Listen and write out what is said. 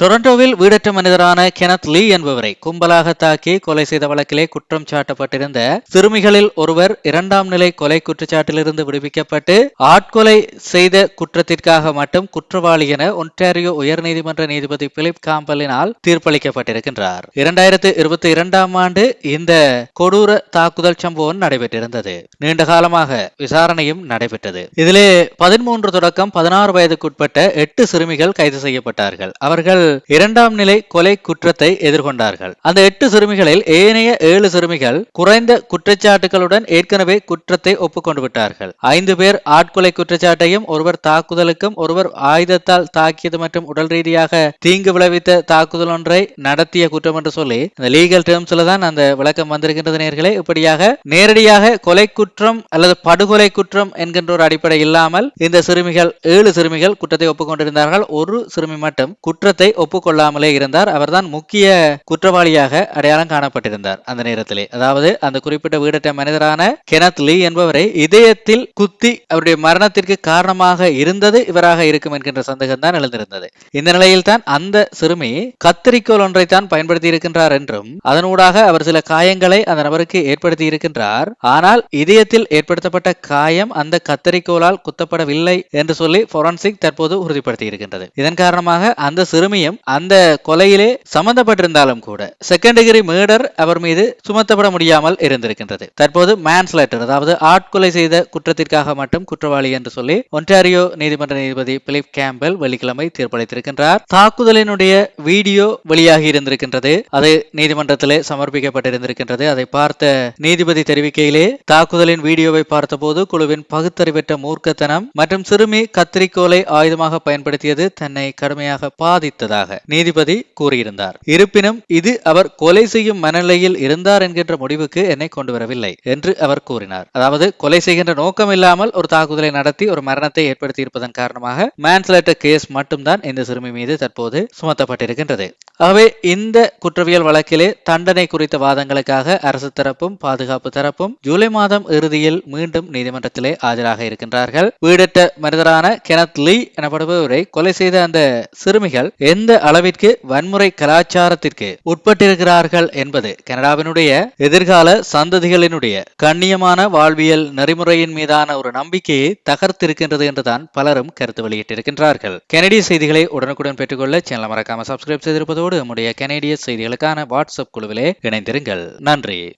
டொரண்டோவில் வீடற்ற மனிதரான கெனத் லீ என்பவரை கும்பலாக தாக்கி கொலை செய்த வழக்கிலே குற்றம் சாட்டப்பட்டிருந்த சிறுமிகளில் ஒருவர் இரண்டாம் நிலை கொலை குற்றச்சாட்டிலிருந்து விடுவிக்கப்பட்டு ஆட்கொலை செய்த குற்றத்திற்காக மட்டும் குற்றவாளி என ஒன்டாரியோ உயர்நீதிமன்ற நீதிபதி பிலிப் காம்பலினால் தீர்ப்பளிக்கப்பட்டிருக்கின்றார். இரண்டாயிரத்தி இருபத்தி இரண்டாம் ஆண்டு இந்த கொடூர தாக்குதல் சம்பவம் நடைபெற்றிருந்தது. நீண்ட காலமாக விசாரணையும் நடைபெற்றது. இதிலே பதிமூன்று தொடக்கம் பதினாறு வயதுக்குட்பட்ட எட்டு சிறுமிகள் கைது செய்யப்பட்டார்கள். அவர்கள் இரண்டாம் நிலை கொலை குற்றத்தை எதிர்கொண்டார்கள். அந்த எட்டு சிறுமிகளில் ஏனைய ஏழு சிறுமிகள் குறைந்த குற்றச்சாட்டுகளுடன் ஏற்கனவே குற்றத்தை ஒப்புக்கொண்டு விட்டார்கள். ஐந்து பேர் ஆட்கொலை குற்றச்சாட்டையும் ஒருவர் தாக்குதலுக்கும் ஒருவர் ஆயுதத்தால் தாக்கியது மற்றும் உடல் ரீதியாக தீங்கு விளைவித்த தாக்குதல் ஒன்றை நடத்திய குற்றம் என்று சொல்லி இந்த லீகல் டேர்ம்ஸ்ல தான் அந்த விளக்கம் வந்திருக்கின்றது நேர்களே. இப்படியாக நேரடியாக கொலை குற்றம் அல்லது படுகொலை குற்றம் என்கின்ற ஒரு அடிப்படை இல்லாமல் இந்த சிறுமிகள் ஏழு சிறுமிகள் குற்றத்தை ஒப்புக்கொண்டிருந்தார்கள். ஒரு சிறுமி மட்டும் குற்றத்தை ஒப்புக்கொள்ளாமலே இருந்தார். அவர்தான் முக்கிய குற்றவாளியாக அடையாளம் காணப்பட்டிருந்தார் அந்த நேரத்திலே. அதாவது அந்த குறிப்பிட்ட வீடற்ற மனிதரான கெனத் லீ என்பவரை இதயத்தில் குத்தி அவருடைய மரணத்திற்கு காரணமாக இருந்தது இவராக இருக்கும் என்கின்ற சந்தேகம் தான் எழுந்திருந்தது. இந்த நிலையில் தான் அந்த சிறுமி கத்திரிக்கோள் ஒன்றை தான் பயன்படுத்தி இருக்கின்றார் என்றும் அதனூடாக அவர் சில காயங்களை அந்த நபருக்கு ஏற்படுத்தி இருக்கின்றார் ஆனால் இதயத்தில் ஏற்படுத்தப்பட்ட காயம் அந்த கத்தரிக்கோளால் குத்தப்படவில்லை என்று சொல்லி போரன்சிக் தற்போது உறுதிப்படுத்தி இருக்கின்றது இதன் காரணமாக அந்த சிறுமியும் சமயம் அந்த கொலையிலே சம்பந்தப்பட்டிருந்தாலும் கூட செகண்ட் டிகிரி மேர்டர் அவர் மீது சுமத்தப்பட முடியாமல் இருந்திருக்கின்றது. தற்போது மேன்ஸ்லேட்டர் அதாவது ஆட்கொலை செய்த குற்றத்திற்காக மட்டும் குற்றவாளி என்று சொல்லி ஒன்டாரியோ நீதிமன்ற நீதிபதி பிலிப் கேம்பல் வெள்ளிக்கிழமை தீர்ப்பளித்திருக்கின்றார். தாக்குதலினுடைய வீடியோ வெளியாகி இருந்திருக்கின்றது. அது நீதிமன்றத்திலே சமர்ப்பிக்கப்பட்டிருந்திருக்கின்றது. அதை பார்த்த நீதிபதி தெரிவிக்கையிலே தாக்குதலின் வீடியோவை பார்த்தபோது குழுவின் பகுத்தறிவற்ற மூர்க்கத்தனம் மற்றும் சிறுமி கத்திரிக்கோலை ஆயுதமாக பயன்படுத்தியது தன்னை கடுமையாக பாதித்ததாக நீதிபதி கூறியிருந்தார். இருப்பினும் இது அவர் கொலை செய்யும் மனநிலையில் இருந்தார் என்கின்ற முடிவுக்கு என்னை கொண்டு வரவில்லை என்று அவர் கூறினார். அதாவது கொலை செய்கின்ற நோக்கம் இல்லாமல் ஒரு தாக்குதலை நடத்தி ஒரு மரணத்தை ஏற்படுத்தி இருப்பதன் காரணமாக மேன்ஸ்லேட்டர் கேஸ் மட்டும்தான் இந்த சிறுமி மீது தற்போது சுமத்தப்பட்டிருக்கின்றது. ஆகவே இந்த குற்றவியல் வழக்கிலே தண்டனை குறித்த வாதங்களுக்காக அரசு தரப்பும் பாதுகாப்பு தரப்பும் ஜூலை மாதம் இறுதியில் மீண்டும் நீதிமன்றத்திலே ஆஜராக இருக்கின்றார்கள். வீடற்ற மனிதரான கெனத் லீ எனப்படுபவரை கொலை செய்த அந்த சிறுமிகள் எந்த அளவிற்கு வன்முறை கலாச்சாரத்திற்கு உட்பட்டிருக்கிறார்கள் என்பது கனடாவினுடைய எதிர்கால சந்ததிகளினுடைய கண்ணியமான வாழ்வியல் நெறிமுறையின் மீதான ஒரு நம்பிக்கையை தகர்த்திருக்கின்றது என்றுதான் பலரும் கருத்து வெளியிட்டிருக்கின்றார்கள். கெனடி செய்திகளை உடனுக்குடன் பெற்றுக்கொள்ள சேனல் மறக்காம சப்ஸ்கிரைப் செய்திருப்பதோடு நம்முடைய கனேடிய செய்திகளுக்கான வாட்ஸ்அப் குழுவிலே இணைந்திருங்கள். நன்றி.